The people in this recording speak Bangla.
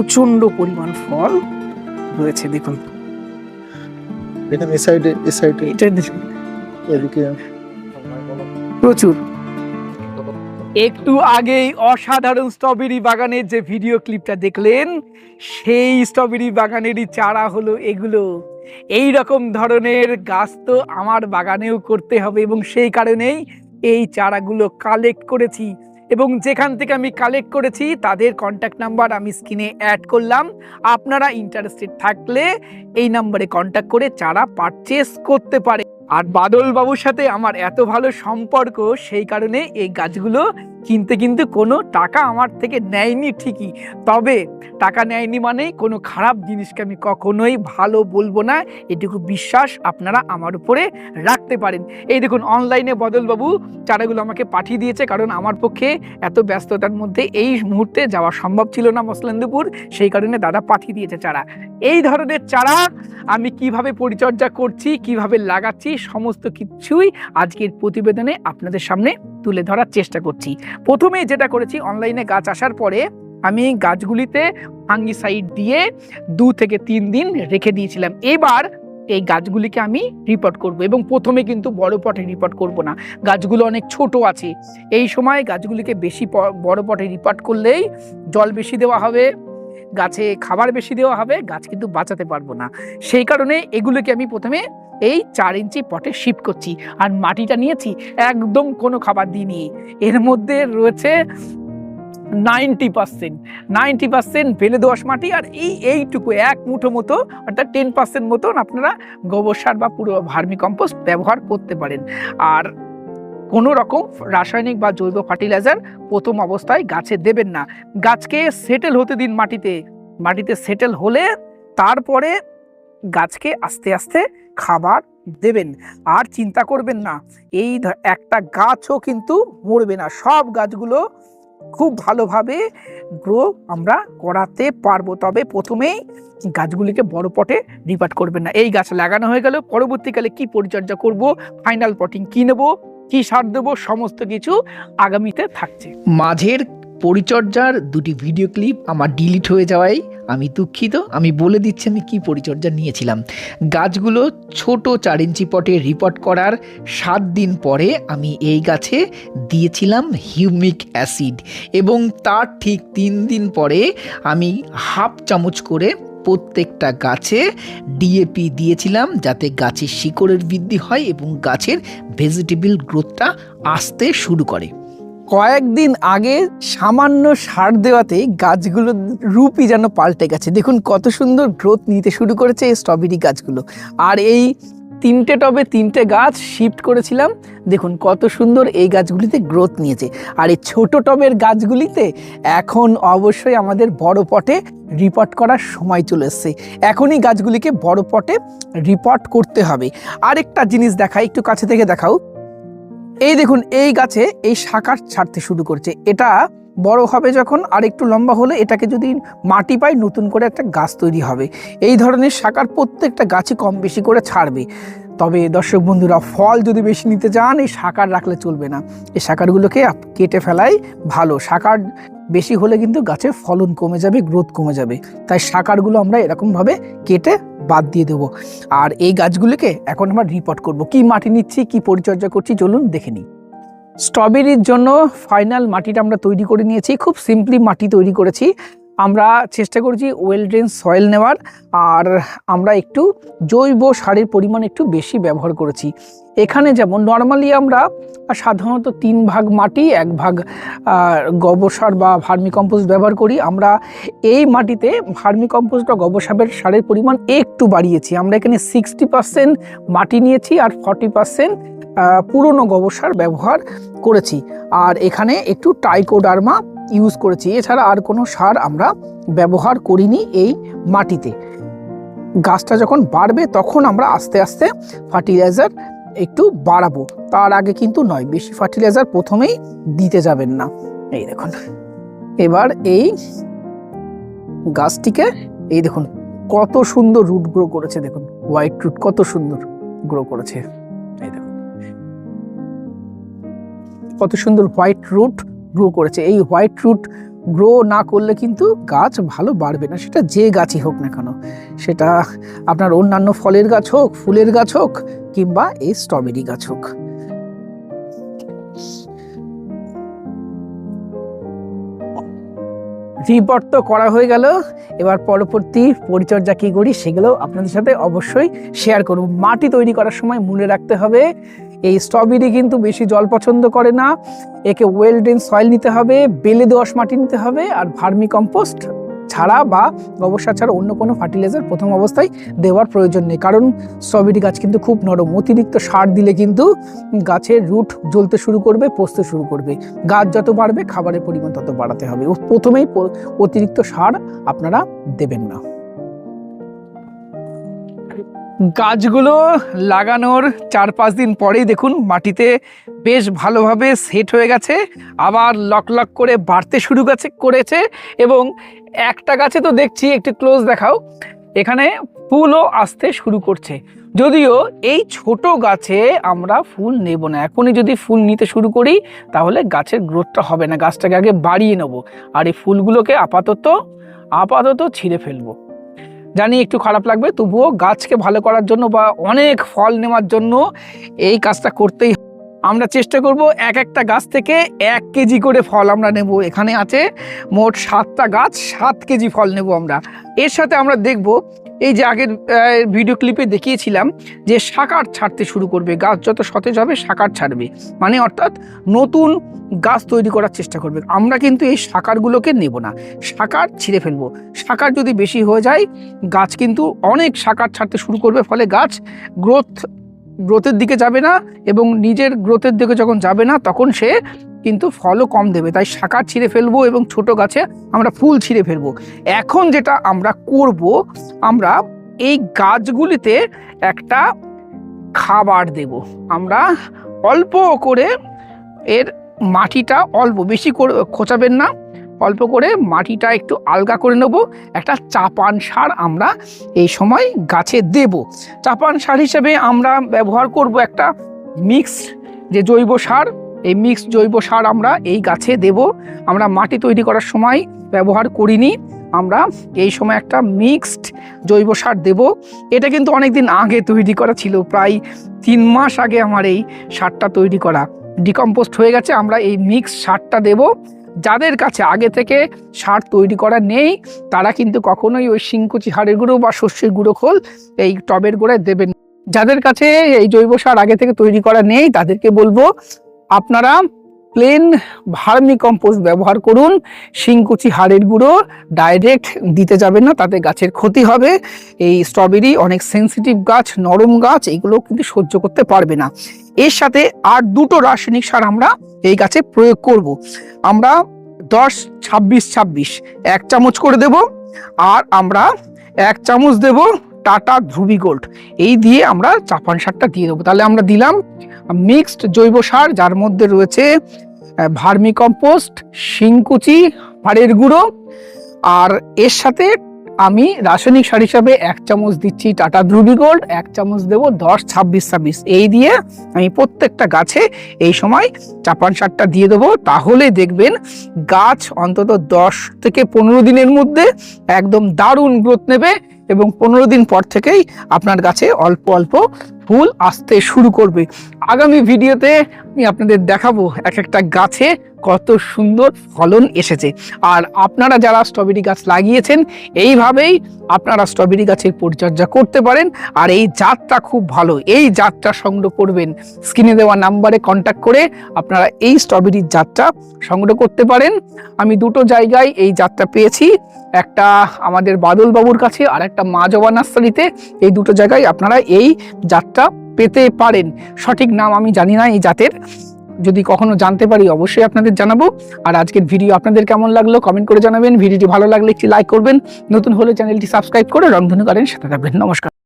প্রচণ্ড পরিমাণ ফল রয়েছে দেখুন। দেখেন এই সাইডে এই সাইডে এটা এদিকে। প্রচুর। একটু আগেই অসাধারণ স্ট্রবেরি বাগানের যে ভিডিও ক্লিপটা দেখলেন সেই স্ট্রবেরি বাগানেরই চারা হলো এগুলো। এই রকম ধরনের গাছ তো আমার বাগানেও করতে হবে এবং সেই কারণেই এই চারাগুলো কালেক্ট করেছি। এবং যেখান থেকে আমি কালেক্ট করেছি, তাদের কন্ট্যাক্ট নাম্বার আমি স্ক্রিনে অ্যাড করলাম। আপনারা ইন্টারেস্টেড থাকলে এই নাম্বারে কন্ট্যাক্ট করে চারা পারচেস করতে পারে। আর বাদল বাবুর সাথে আমার এত ভালো সম্পর্ক, সেই কারণে এই গাছগুলো কিনতে কিন্তু কোনো টাকা আমার থেকে নেয়নি ঠিকই। তবে টাকা নেয়নি মানে কোনো খারাপ জিনিসকে আমি কখনোই ভালো বলব না, এটুকু বিশ্বাস আপনারা আমার উপরে রাখতে পারেন। এই দেখুন অনলাইনে বদলবাবু চারাগুলো আমাকে পাঠিয়ে দিয়েছে কারণ আমার পক্ষে এত ব্যস্ততার মধ্যে এই মুহূর্তে যাওয়া সম্ভব ছিল না মসলেন্দুপুর, সেই কারণে দাদা পাঠিয়ে দিয়েছে চারা। এই ধরনের চারা আমি কীভাবে পরিচর্যা করছি, কীভাবে লাগাচ্ছি, সমস্ত কিছুই আজকের প্রতিবেদনে আপনাদের সামনে তুলে ধরার চেষ্টা করছি। প্রথমে যেটা করেছি অনলাইনে গাছ আসার পরে আমি গাছগুলিতে ফাঙ্গিসাইড দিয়ে দু থেকে তিন দিন রেখে দিয়েছিলাম। এবার এই গাছগুলিকে আমি রিপোর্ট করব এবং প্রথমে কিন্তু বড় পটে রিপোর্ট করব না। গাছগুলো অনেক ছোট আছে। এই সময় গাছগুলিকে বেশি বড় পটে রিপোর্ট করলেই জল বেশি দেওয়া হবে। গাছে খাবার বেশি দেওয়া হবে, গাছ কিন্তু বাঁচাতে পারব না। সেই কারণে এগুলোকে আমি প্রথমে এই চার ইঞ্চি পটে শিফট করছি আর মাটিটা নিয়েছি একদম কোনো খাবার দিইনি। এর মধ্যে রয়েছে নাইনটি পার্সেন্ট নাইনটি পার্সেন্ট ফেলে দোয়াশ মাটি আর এই এইটুকু এক মুঠো মতো অর্থাৎ টেন পার্সেন্ট মতন আপনারা গোবর সার বা পুরো ভার্মি কম্পোস্ট ব্যবহার করতে পারেন। আর কোনো রকম রাসায়নিক বা জৈব ফার্টিলাইজার প্রথম অবস্থায় গাছে দেবেন না। গাছকে সেটেল হতে দিন মাটিতে। মাটিতে সেটেল হলে তারপরে গাছকে আস্তে আস্তে খাবার দেবেন। আর চিন্তা করবেন না, এই একটা গাছও কিন্তু মরবে না। সব গাছগুলো খুব ভালোভাবে গ্রো আমরা করাতে পারব। তবে প্রথমেই গাছগুলিকে বড় পটে রিপার্ট করবেন না। এই গাছ লাগানো হয়ে গেল। পরবর্তীকালে কি পরিচর্যা করব? ফাইনাল পটিং কি নেব? কি সার দেবো, সমস্ত কিছু আগামীতে থাকছে। মাঝের পরিচর্যার দুটি ভিডিও ক্লিপ আমার ডিলিট হয়ে যাওয়ায় আমি দুঃখিত। আমি বলে দিচ্ছি আমি কি পরিচর্যা নিয়েছিলাম। গাছগুলো ছোট চার ইঞ্চি পটে রিপোর্ট করার সাত দিন পরে আমি এই গাছে দিয়েছিলাম হিউমিক অ্যাসিড এবং তার ঠিক তিন দিন পরে আমি হাফ চামচ করে প্রত্যেকটা গাছে ডিএপি দিয়েছিলাম যাতে গাছের শিকড়ের বৃদ্ধি হয় এবং গাছের ভেজিটেবল গ্রোথটা আসতে শুরু করে। কয়েকদিন আগে সামান্য সার দেওয়াতে গাছগুলোর রূপই যেন পাল্টে গেছে। দেখুন কত সুন্দর গ্রোথ নিতে শুরু করেছে এই স্ট্রবেরি গাছগুলো। আর এই তিনটে টবে তিনটে গাছ শিফট করেছিলাম। দেখুন কত সুন্দর এই গাছগুলিতে গ্রোথ নিয়েছে। আর এই ছোট টবের গাছগুলিতে এখন অবশ্যই আমাদের বড় পটে রিপোর্ট করার সময় চলে এসছে। এখনই গাছগুলিকে বড় পটে রিপোর্ট করতে হবে। আরেকটা জিনিস দেখাই, একটু কাছে থেকে দেখাও। এই দেখুন, এই গাছে এই শাখা ছাড়তে শুরু করছে। এটা বড় হবে যখন আর একটু লম্বা হলে এটাকে যদি মাটি পাই নতুন করে একটা গাছ তৈরি হবে। এই ধরনের শাখার প্রত্যেকটা গাছই কম বেশি করে ছাড়বে। তবে দর্শক বন্ধুরা, ফল যদি বেশি নিতে চান, এই শাকার রাখলে চলবে না। এই শাকারগুলোকে কেটে ফেলাই ভালো। শাকার বেশি হলে কিন্তু গাছের ফলন কমে যাবে, গ্রোথ কমে যাবে। তাই শাকারগুলো আমরা এরকমভাবে কেটে বাদ দিয়ে দেবো। আর এই গাছগুলোকে এখন আমরা রিপোর্ট করব। কি মাটি নিচ্ছি, কি পরিচর্যা করছি, চলুন দেখে নিই। স্ট্রবেরির জন্য ফাইনাল মাটিটা আমরা তৈরি করে নিয়েছি, খুব সিম্পলি মাটি তৈরি করেছি। আমরা চেষ্টা করছি ওয়েল ড্রেন সয়েল নেওয়ার, আর আমরা একটু জৈব সারের পরিমাণ একটু বেশি ব্যবহার করেছি। এখানে যেমন নর্মালি আমরা সাধারণত তিন ভাগ মাটি, এক ভাগ গোবর সার বা ভার্মি কম্পোস্ট ব্যবহার করি। আমরা এই মাটিতে ভার্মি কম্পোস্ট বা গোবর সারের সারের পরিমাণ একটু বাড়িয়েছি। আমরা এখানে সিক্সটি পার্সেন্ট মাটি নিয়েছি আর ফর্টি পার্সেন্ট পুরনো গোবর সার ব্যবহার করেছি। আর এখানে একটু টাইকোডার্মা ইউজ করেছি। এছাড়া আর কোনো সার আমরা ব্যবহার করিনি এই মাটিতে। গাছটা যখন বাড়বে তখন আমরা আস্তে আস্তে ফার্টিলাইজার একটু বাড়াবো। তার আগে কিন্তু নয়, বেশি ফার্টিলাইজার প্রথমেই দিতে যাবেন না। এই দেখুন, এবার এই গাছটিকে, এই দেখুন, কত সুন্দর রুট গ্রো করেছে। দেখুন হোয়াইট রুট কত সুন্দর গ্রো করেছে। এই দেখুন। কত সুন্দর হোয়াইট রুট গ্রো করেছে। এই হোয়াইট রুট গ্রো না করলে কিন্তু গাছ ভালো বাড়বে না। সেটা যে গাছই হোক না কেন, সেটা আপনার অন্যান্য ফলের গাছ হোক, ফুলের গাছ হোক, কিংবা এই স্ট্রবেরি গাছ হোক। রিপোর্ট তো করা হয়ে গেল। এবার পরবর্তী পরিচর্যা কী করি, সেগুলো আপনাদের সাথে অবশ্যই শেয়ার করব। মাটি তৈরি করার সময় মনে রাখতে হবে এই স্ট্রবেরি কিন্তু বেশি জল পছন্দ করে না। একে ওয়েল ড্রেন সয়েল নিতে হবে, বেলে দোআঁশ মাটি নিতে হবে, আর ভার্মি কম্পোস্ট ছাড়া বা গোবর ছাড়া অন্য কোনো ফার্টিলাইজার প্রথম অবস্থায় দেওয়ার প্রয়োজন নেই। কারণ স্ট্রবেরি গাছ কিন্তু খুব নরম, অতিরিক্ত সার দিলে কিন্তু গাছের রুট জ্বলতে শুরু করবে, পচতে শুরু করবে। গাছ যত বাড়বে, খাবারের পরিমাণ তত বাড়াতে হবে। প্রথমেই অতিরিক্ত সার আপনারা দেবেন না। গাছগুলো লাগানোর চার পাঁচ দিন পরেই দেখুন মাটিতে বেশ ভালোভাবে সেট হয়ে গেছে, আবার লক লক করে বাড়তে শুরু গেছে, করেছে এবং একটা গাছে তো দেখছি একটু ক্লোজ দেখাও, এখানে ফুলও আসতে শুরু করছে। যদিও এই ছোট গাছে আমরা ফুল নেব না, এখনই যদি ফুল নিতে শুরু করি তাহলে গাছের গ্রোথটা হবে না, গাছটাকে আগে বাড়িয়ে নেব। আর এই ফুলগুলোকে আপাতত আপাতত ছিঁড়ে ফেলব। জানি একটু খারাপ লাগবে, তবুও গাছকে ভালো করার জন্য বা অনেক ফল নেওয়ার জন্য এই কাজটা করতেই আমরা চেষ্টা করব এক একটা গাছ থেকে এক কেজি করে ফল আমরা নেব। এখানে আছে মোট সাতটা গাছ, সাত কেজি ফল নেব আমরা। এর সাথে আমরা দেখব এই যে আগের ভিডিও ক্লিপে দেখিয়েছিলাম যে শাকার ছাড়তে শুরু করবে, গাছ যত সতেজ হবে শাকার ছাড়বে। মানে অর্থাৎ নতুন গাছ তৈরি করার চেষ্টা করবে। আমরা কিন্তু এই শাকারগুলোকে নেব না। শাকার ছিঁড়ে ফেলব। শাকার যদি বেশি হয়ে যায়, গাছ কিন্তু অনেক শাকার ছাড়তে শুরু করবে, ফলে গাছ গ্রোথ গ্রোথের দিকে যাবে না এবং নিজের গ্রোথের দিকে যখন যাবে না, তখন সে কিন্তু ফলও কম দেবে। তাই শাকার ছিঁড়ে ফেলব এবং ছোট গাছে আমরা ফুল ছিঁড়ে ফেলব। এখন যেটা আমরা করব, আমরা এই গাছগুলিতে একটা খাবার দেব। আমরা অল্প করে এর মাটিটা অল্প, বেশি করে খোঁচাবেন না। অল্প করে মাটিটা একটু আলগা করে নেব। একটা চাপান সার আমরা এই সময় গাছে দেব। চাপান সার হিসেবে আমরা ব্যবহার করব একটা মিক্স যে জৈব সার। এই মিক্স জৈব সার আমরা এই গাছে দেব। আমরা মাটি তৈরি করার সময় ব্যবহার করিনি। আমরা এই সময় একটা মিক্সড জৈব সার দেব। এটা কিন্তু অনেক দিন আগে তৈরি করা ছিল। প্রায় তিন মাস আগে আমার এই সারটা তৈরি করা ডিকম্পোস্ট হয়ে গেছে। আমরা এই মিক্স সারটা দেব। যাদের কাছে আগে থেকে সার তৈরি করা নেই, তারা কিন্তু কখনোই ওই শিংকুচি হাড়ের গুঁড়ো বা শস্যের গুঁড়ো খোল এই টবের গোড়ায় দেবেন যাদের কাছে এই জৈব সার আগে থেকে তৈরি করা নেই, তাদেরকে বলব আপনারা প্লেন ভার্মি কম্পোস্ট ব্যবহার করুন, শিংকুচি হাড়ের গুঁড়ো ডাইরেক্ট দিতে যাবেন না, তাতে গাছের ক্ষতি হবে। এই স্ট্রবেরি অনেক সেনসিটিভ গাছ, নরম গাছ এগুলো কিন্তু সহ্য করতে পারবে না। এর সাথে আর দুটো রাসায়নিক সার আমরা এই গাছে প্রয়োগ করব। আমরা দশ, ছাব্বিশ ছাব্বিশ, এক চামচ করে দেব, আর আমরা এক চামচ দেব টাটা ধ্রুবি গোল্ড। এই দিয়ে আমরা চাপান সারটা দিয়ে দেবো। তাহলে আমরা দিলাম মিক্সড জৈব সার, যার মধ্যে রয়েছে ভার্মি কম্পোস্ট, শিংকুচি হাড়ের গুঁড়ো, আর এর সাথে আমি রাসায়নিক সার হিসাবে এক চামচ দিচ্ছি টাটা ধ্রুবি গোল্ড, এক চামচ দেবো দশ ছাব্বিশ ছাব্বিশ। এই দিয়ে আমি প্রত্যেকটা গাছে এই সময় চাপান সারটা দিয়ে দেবো। তাহলে দেখবেন গাছ অন্তত দশ থেকে পনেরো দিনের মধ্যে একদম দারুণ গ্রোথ নেবে। এবং পনেরো দিন পর থেকেই আপনার গাছে অল্প অল্প ফুল আসতে শুরু করবে। আগামী ভিডিওতে আমি আপনাদের দেখাবো এক একটা গাছে কত সুন্দর ফলন এসেছে। আর আপনারা যারা স্ট্রবেরি গাছ লাগিয়েছেন, এইভাবেই আপনারা স্ট্রবেরি গাছের পরিচর্যা করতে পারেন। আর এই জাতটা খুব ভালো, এই জাতটা সংগ্রহ করবেন। স্ক্রিনে দেওয়া নাম্বারে কন্ট্যাক্ট করে আপনারা এই স্ট্রবেরির জাতটা সংগ্রহ করতে পারেন। আমি দুটো জায়গায় এই জাতটা পেয়েছি, একটা আমাদের বাদল বাবুর কাছে আর একটা মা জবা নার্সারিতে। এই দুটো জায়গায় আপনারা এই জাতটা পেতে পারেন। সঠিক নাম আমি জানি না এই জাতের। যদি কখনো জানতে পারি, অবশ্যই আপনাদের জানাব। আর আজকের ভিডিও আপনাদের কেমন লাগল কমেন্ট করে জানাবেন। ভিডিওটি ভালো লাগলে একটি লাইক করবেন। নতুন হলে চ্যানেলটি সাবস্ক্রাইব করে রংধনু করেন সাথে থাকবেন। নমস্কার।